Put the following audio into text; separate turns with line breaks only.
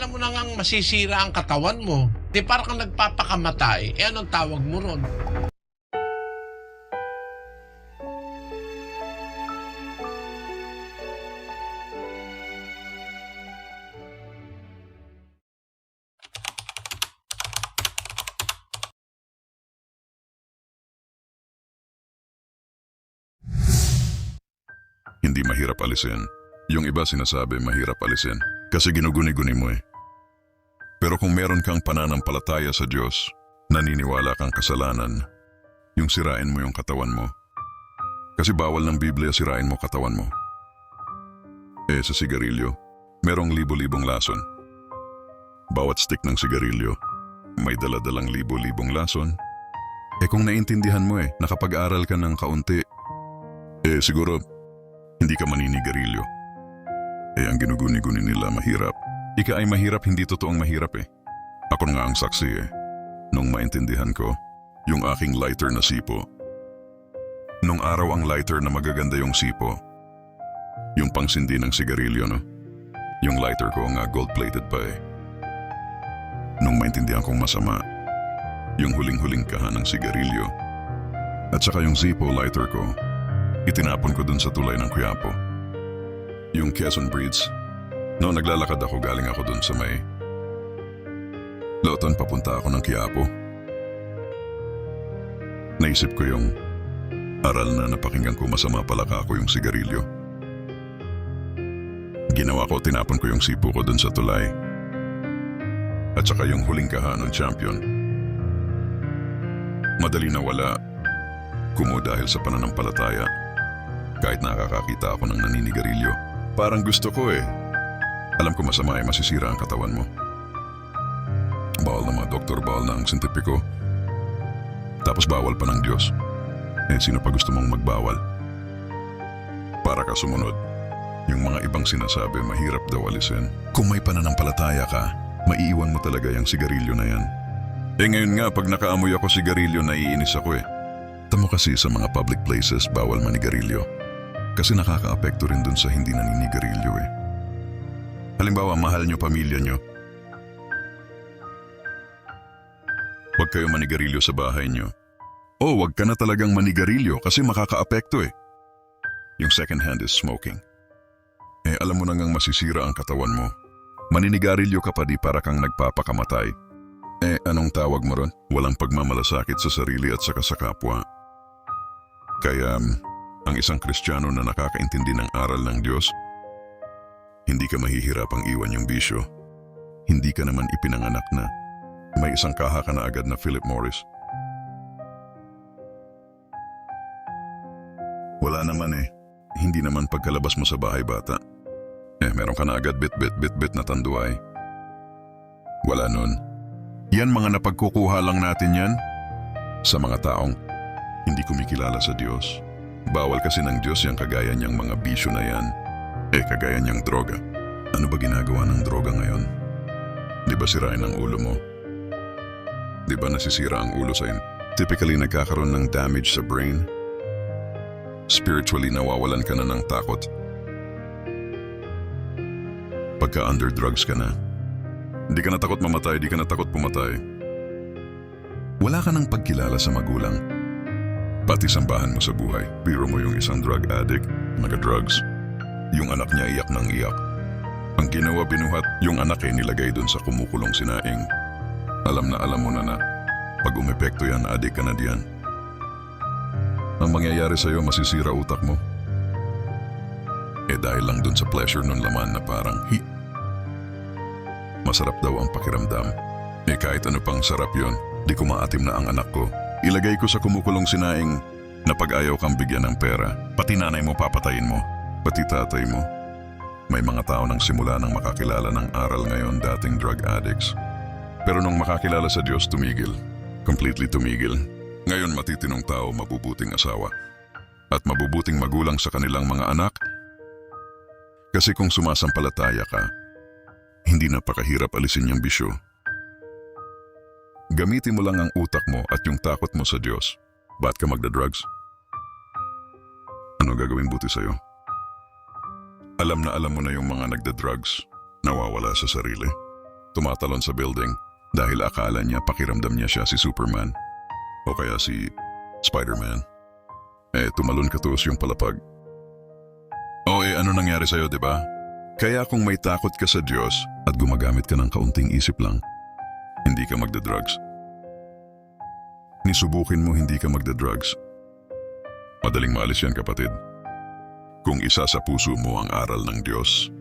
Alam mo na ngang masisira ang katawan mo. Di para kang nagpapakamatay. Eh anong tawag mo ron?
Hindi mahirap alisin. Yung iba sinasabi mahirap alisin kasi ginuguni-guni mo eh. Pero kung meron kang pananampalataya sa Diyos, naniniwala kang kasalanan, yung sirain mo yung katawan mo. Kasi bawal ng Biblia sirain mo katawan mo. Eh sa sigarilyo, merong libo-libong lason. Bawat stick ng sigarilyo, may daladalang libo-libong lason. Eh kung naintindihan mo eh, nakapag-aral ka ng kaunti, eh siguro hindi ka maninigarilyo. Eh ang ginuguni-guni nila mahirap. Ika ay mahirap, hindi totoong mahirap eh. Ako nga ang saksi eh. Nung maintindihan ko, yung aking lighter na sipo. Nung araw ang lighter na magaganda yung sipo. Yung pangsindi ng sigarilyo no. Yung lighter ko nga gold-plated pa eh. Nung maintindihan kong masama, yung huling-huling kahan ng sigarilyo. At saka yung Zippo lighter ko, Itinapon ko dun sa tulay ng Quiapo. Yung Quezon Bridge. No, naglalakad ako galing ako dun sa may... Loton, papunta ako ng Quiapo. Naisip ko yung aral na napakinggan ko masama pala ka ako yung sigarilyo. Ginawa ko, tinapon ko yung sipo ko dun sa tulay. At saka yung huling kahan ng champion. Madali na wala. Kumo dahil sa pananampalataya kahit nakakakita ako ng naninigarilyo. Parang gusto ko eh. Alam ko masama ay masisira ang katawan mo. Bawal ng mga doktor, bawal ng sintipiko. Tapos bawal pa ng Diyos. Eh sino pa gusto mong magbawal? Para ka sumunod. Yung mga ibang sinasabi mahirap daw alisin. Kung may pananampalataya ka, maiiwan mo talaga yung sigarilyo na yan. Eh ngayon nga, pag nakaamoy ako sigarilyo, naiinis ako eh. Tamo kasi sa mga public places, bawal manigarilyo. Kasi nakakaapekto rin dun sa hindi naninigarilyo eh. Halimbawa, mahal nyo pamilya nyo. Huwag kayo manigarilyo sa bahay nyo. O, wag ka na talagang manigarilyo kasi makakaapekto eh. Yung second hand is smoking. Eh, alam mo na ngang masisira ang katawan mo. Maninigarilyo ka pa di para kang nagpapakamatay. Eh, anong tawag mo ron? Walang pagmamalasakit sa sarili at sa kapwa. Kaya, ang isang Kristiyano na nakakaintindi ng aral ng Diyos, hindi ka mahihirapang iwan yung bisyo. Hindi ka naman ipinanganak na. May isang kaha ka na agad na Philip Morris. Wala naman eh. Hindi naman pagkalabas mo sa bahay bata. Eh, meron ka na agad bit-bit-bit-bit na tanduay. Wala nun. Yan mga napagkukuha lang natin yan sa mga taong hindi kumikilala sa Diyos. Bawal kasi ng Diyos yung kagaya niyang mga bisyo na yan. Eh, kagaya niyang droga. Ano ba ginagawa ng droga ngayon? Di ba sirain ang ulo mo? Di ba nasisira ang ulo sa'yo? Typically, nagkakaroon ng damage sa brain. Spiritually, nawawalan ka na ng takot. Pagka under drugs ka na, hindi ka na takot mamatay, di ka na takot pumatay. Wala ka ng pagkilala sa magulang. Pati sambahan mo sa buhay. Biro mo yung isang drug addict, naga-drugs. Yung anak niya iyak ng iyak. Ang ginawa binuhat, yung anak ay nilagay dun sa kumukulong sinaing. Alam na alam mo na na, pag umepekto yan, adik ka na diyan. Ang mangyayari sa'yo, masisira utak mo. Eh dahil lang dun sa pleasure ng laman na parang, hi, Masarap daw ang pakiramdam. Eh kahit ano pang sarap yon, di ko maatim na ang anak ko. Ilagay ko sa kumukulong sinaing na pag ayaw kang bigyan ng pera, pati nanay mo papatayin mo, pati tatay mo. May mga tao nang simula nang makakilala ng aral ngayon dating drug addicts. Pero nung makakilala sa Diyos, tumigil. Completely tumigil. Ngayon matitinong tao, mabubuting asawa. At mabubuting magulang sa kanilang mga anak. Kasi kung sumasampalataya ka, hindi napakahirap alisin yung bisyo. Gamitin mo lang ang utak mo at yung takot mo sa Diyos. Ba't ka magda-drugs? Ano gagawin buti sa'yo? Alam na alam mo na yung mga nagda-drugs, nawawala sa sarili. tumatalon sa building dahil akala niya pakiramdam niya siya si Superman. O kaya si Spider-Man. Eh, tumalon ka tuos yung palapag. O eh, ano nangyari sa'yo, di ba? Kaya kung may takot ka sa Diyos at gumagamit ka ng kaunting isip lang, hindi ka magda-drugs. Nisubukin mo hindi ka magda-drugs. Madaling maalis yan kapatid. Kung isa sa puso mo ang aral ng Diyos,